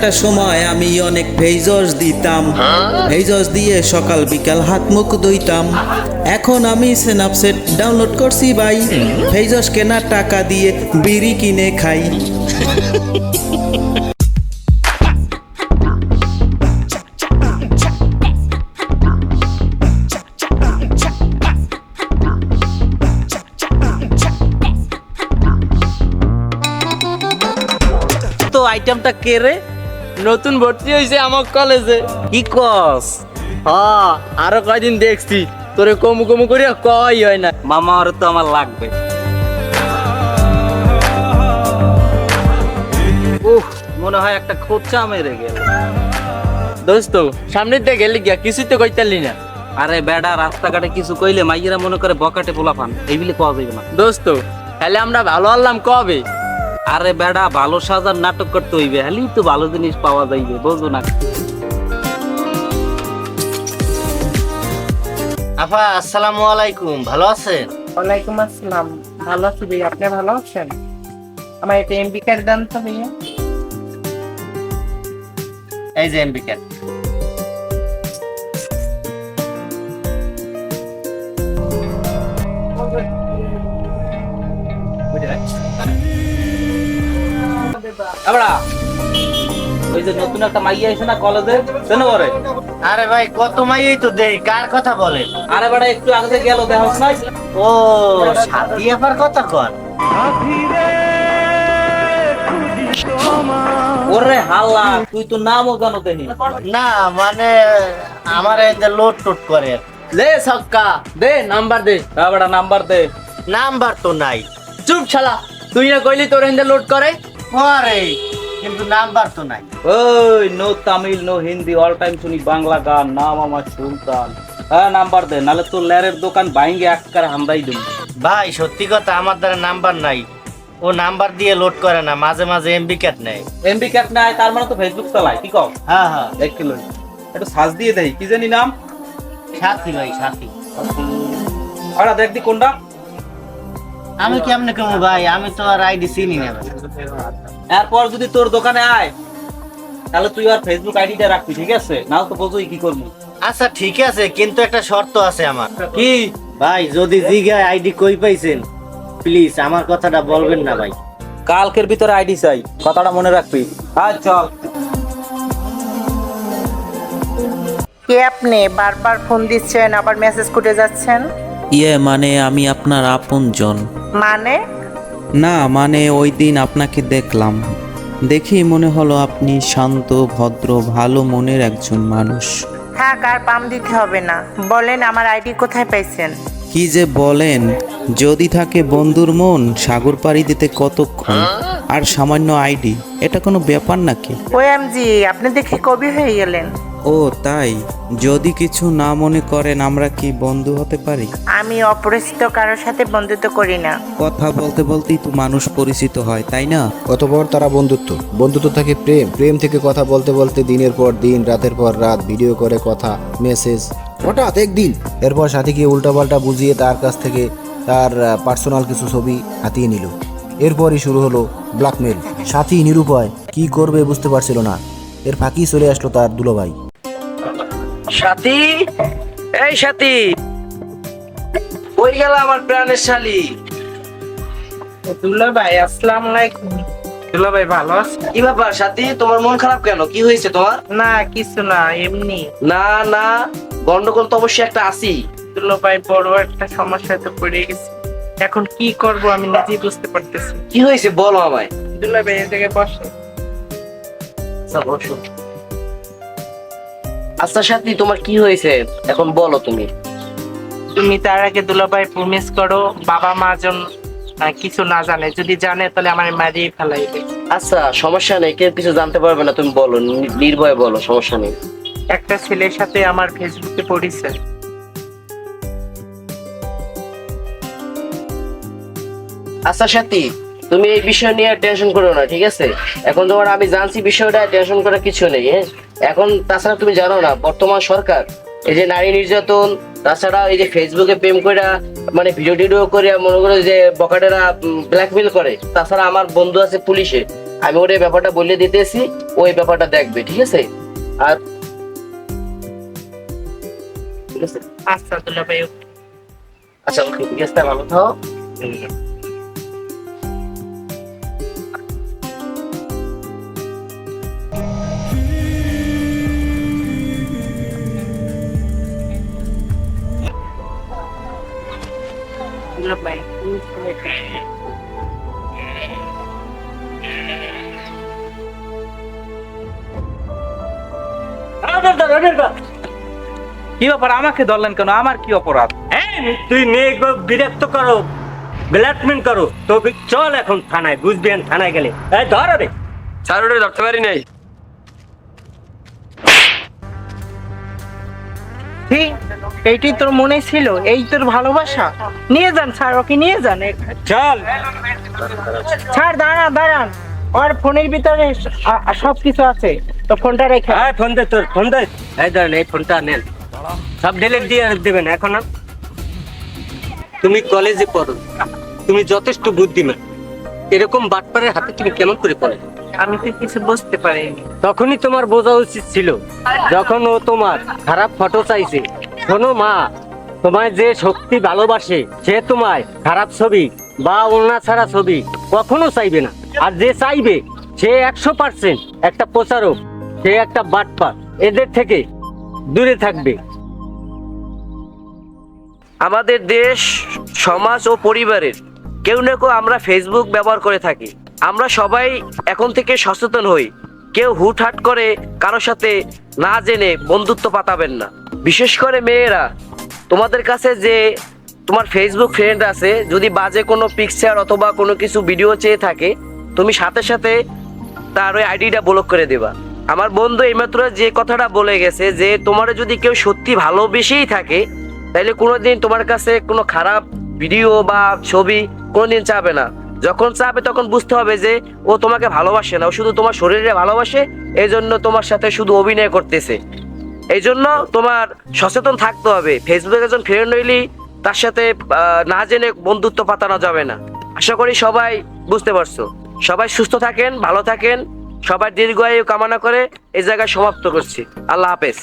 একটা সময় আমি অনেক ভেজস দিতাম। ভেজস দিয়ে সকাল বিকাল হাত মুখ ধুইতাম। এখন আমি স্ন্যাপসেট ডাউনলোড করছি ভাই। ভেজস কেনার টাকা দিয়ে বিড়ি কিনে খাই। তো আইটেমটা কে রে? নতুন ভর্তি হয়েছে আমার কলেজে কি কস? হ্যাঁ আরও কয়দিন দেখছি। তোরে কমু কমু করে কই হয় না। মামা আর তো আমার লাগবে। উহ মনে হয় একটা খোঁচা মেরে গেল। দোস্ত সামনের দিকে গেলি গিয়া কিছুই তো কইতালি না। আরে বেডা রাস্তাঘাটে কিছু কইলে মাইয়েরা মনে করে বকাটে পোলা পান এইগুলি পাওয়া যাবে না। দোস্ত তাহলে আমরা ভালো আনলাম কবে? আরে বেডা ভালো সাজার নাটক করতে হইবে হলেই তো ভালো জিনিস পাওয়া যাইবে বুঝো না। আফা আসসালামু আলাইকুম ভালো আছেন? ওয়ালাইকুম আসসালাম ভালো আছি ভাইয়া আপনি ভালো আছেন? আমার একটা এমবি কার্ড দেন তো ভাইয়া। এই যে এমবি কার্ড আমরা ওই যে নতুন একটা মাইয়া আছে না কলেজে করে আরে ভাই কত তো দেই কার কথা বলেন আরে একটু আগে গেল ও সাথী কথা কর ওরে হাল্লা তুই তো নামও জানো দেনি। না মানে আমার এই যে লোড টোট করে। লে সক্কা দে নাম্বার দে। হ্যাঁ বেটা নাম্বার দে। নাম্বার তো নাই। চুপ শালা তুই না কইলি তোর হিন্দে লোড করে? পরে কিন্তু নাম্বার তো নাই। ওই no Tamil no Hindi all time শুনি বাংলা গান নাম আমার সুলতান। হ্যাঁ নাম্বার দে নালে তোর ল্যারের দোকান বাইঙ্গে এককার হামদাই দেব ভাই সত্যি কথা আমার দ্বারা নাম্বার নাই। ও নাম্বার দিয়ে লোড করে না মাঝে মাঝে এমবি কার্ড নেয়। এমবি ক্যাট নাই তার মানে তো ফেসবুক চালায় কি কম? হ্যাঁ হ্যাঁ। দেখ কিলো। একটু সার্চ দিয়ে দেই কি জানি নাম? সাথী ভাই সাথী। আরে দেখ দি কোনটা। আমি কেমনে কেমন ভাই? আমি তো আর আইডি চিনি না। এরপর যদি তোর দোকানে আয় তাহলে তুই আর ফেসবুক আইডিটা রাখবি ঠিক আছে? নাও তো বোঝোই কি করবি। আচ্ছা ঠিক আছে কিন্তু একটা শর্ত আছে আমার। কি? ভাই যদি জিগায় আইডি কই পাইছেন প্লিজ আমার কথাটা বলবেন না ভাই। কালকের ভিতরে আইডি চাই কথাটা মনে রাখবি। হ্যাঁ চল। কে আপনি? বারবার ফোন দিচ্ছেন আবার মেসেজ করে যাচ্ছেন? ইয়ে মানে আমি আপনার আপনজন। মানে? না মানে ওই দিন আপনাকে দেখলাম। দেখি মনে হলো আপনি শান্ত ভদ্র ভালো মনের একজন মানুষ। হ্যাঁ কার পাম দিতে হবে না। বলেন আমার আইডি কোথায় পাইছেন? কি যে বলেন যদি থাকে বন্ধুর মন সাগর পাড়ি দিতে কতক্ষণ? আর সামান্য আইডি এটা কোনো ব্যাপার নাকি? ও জি আপনি দেখে কবি হয়ে গেলেন। ও তাই? যদি কিছু না মনে করেন আমরা কি বন্ধু হতে পারি? আমি অপরিচিত কারোর সাথে বন্ধুত্ব করি না। কথা বলতে বলতেই তো মানুষ পরিচিত হয় তাই না? অতপর তারা বন্ধুত্ব। বন্ধুত্ব থেকে প্রেম। প্রেম থেকে কথা বলতে বলতে দিনের পর দিন রাতের পর রাত ভিডিও করে কথা মেসেজ হঠাৎ একদিন। এরপর সাথীকে উল্টাপাল্টা বুঝিয়ে তার কাছ থেকে তার পার্সোনাল কিছু ছবি হাতিয়ে নিল। এরপরই শুরু হলো ব্ল্যাকমেল। সাথী নিরুপায় কি করবে বুঝতে পারছিল না। এর ফাঁকি চলে আসলো তার দুলোভাই। সাথী? এই সাথী গেল আমার প্রাণের শালি? দুলা ভাই আসসালাম আলাইকুম। দুলা ভাই ভালো আছে? কি ব্যাপার সাথী? তোমার মন খারাপ কেন? কি হয়েছে তোমার? না কিছু না এমনি। না না গন্ডগোল তো অবশ্যই একটা আসি দুলা ভাই বড় একটা সমস্যাতে পড়ে গেছি। এখন কি করব আমি নিজেই বুঝতে পারতেছি কি হয়েছে বলো আমায়? দুলা ভাই এই জায়গায় বসে। আচ্ছা বসো। আচ্ছা সাথী তোমার কি হয়েছে? এখন বলো তুমি। তুমি তার আগে দুলাভাই প্রমিস করো বাবা মা জন কিছু না জানে। যদি জানে তাহলে আমার মারিয়ে ফেলাইবে। আচ্ছা সমস্যা নেই কেউ কিছু জানতে পারবে না তুমি বলো নির্ভয়ে বলো সমস্যা নেই। একটা ছেলের সাথে আমার ফেসবুকে পড়েছে। আচ্ছা সাথী তুমি এই বিষয় নিয়ে টেনশন করো না ঠিক আছে? এখন তোমার আমি জানছি বিষয়টা টেনশন করার কিছু নেই হ্যাঁ? এখন তাছাড়া তুমি জানো না বর্তমান সরকার এই যে নারী নির্যাতন তাছাড়া এই যে ফেসবুকে প্রেম করে মানে ভিডিও টিডিও করে মনে করো যে বকাটেরা ব্ল্যাকমেল করে তাছাড়া আমার বন্ধু আছে পুলিশে আমি ওর এই ব্যাপারটা বলে দিতেছি ওই ব্যাপারটা দেখবে ঠিক আছে? আর আচ্ছা আচ্ছা ওকে ঠিক আছে ভালো থাও কি ব্যাপার আমাকে ধরলেন কেন? আমার কি অপরাধ? তুই মেয়ে বিরক্ত করো ব্ল্যাকমেল করো। তো চল এখন থানায় বুঝবেন থানায় গেলে। এই ধর রে। স্যার ওটা ধরতে পারি নাই। কি? এইটাই তোর মনে ছিল? এই তোর ভালোবাসা? নিয়ে যান স্যার ওকে নিয়ে যান। চল। স্যার দাঁড়ান দাঁড়ান। ওর ফোনের ভিতরে সব কিছু আছে। তো ফোনটা রেখে হ্যাঁ ফোন দে তোর ফোন দে। এই ধরেন এই ফোনটা নেন। সব ডিলিট দিয়ে দেবেন এখন আর। তুমি কলেজে পড়ো। তুমি যথেষ্ট বুদ্ধিমান। এরকম বাটপারের হাতে তুমি কেমন করে পড়ে? আমি তো কিছু বুঝতে পারিনি। তখনই তোমার বোঝা উচিত ছিল যখন ও তোমার খারাপ ফটো চাইছে। শোনো মা তোমায় যে শক্তি ভালোবাসে সে তোমায় খারাপ ছবি বা ওনা ছাড়া ছবি কখনো চাইবে না। আর যে চাইবে সে একশো পার্সেন্ট একটা প্রচারক সে একটা বাটপার। এদের থেকে দূরে থাকবে। আমাদের দেশ, সমাজ ও পরিবারের কেউ না কেউ আমরা ফেসবুক ব্যবহার করে থাকি। আমরা সবাই এখন থেকে সচেতন হই। কেউ হুটহাট করে কারোর সাথে না জেনে বন্ধুত্ব পাতাবেন না। বিশেষ করে মেয়েরা, তোমাদের কাছে যে তোমার ফেসবুক ফ্রেন্ড আছে, যদি বাজে কোনো পিকচার অথবা কোনো কিছু ভিডিও চেয়ে থাকে, তুমি সাথে সাথে তার ওই আইডিটা ব্লক করে দেবা। আমার বন্ধু এইমাত্র যে কথাটা বলে গেছে যে তোমার যদি কেউ সত্যি ভালোবেসেই থাকে, তাইলে কোনোদিন তোমার কাছে কোনো খারাপ ভিডিও বা ছবি কোনোদিন চাবে না। যখন চাবে তখন বুঝতে হবে যে ও তোমাকে ভালোবাসে না, ও শুধু তোমার শরীরে ভালোবাসে এই জন্য তোমার সাথে শুধু অভিনয় করতেছে। এই জন্য তোমার সচেতন থাকতে হবে। ফেসবুকে একজন ফ্রেন্ড হইলি তার সাথে না জেনে বন্ধুত্ব পাতানো যাবে না। আশা করি সবাই বুঝতে পারছ। সবাই সুস্থ থাকেন, ভালো থাকেন। সবার দীর্ঘায়ু কামনা করে এই জায়গায় সমাপ্ত করছি। আল্লাহ হাফেজ।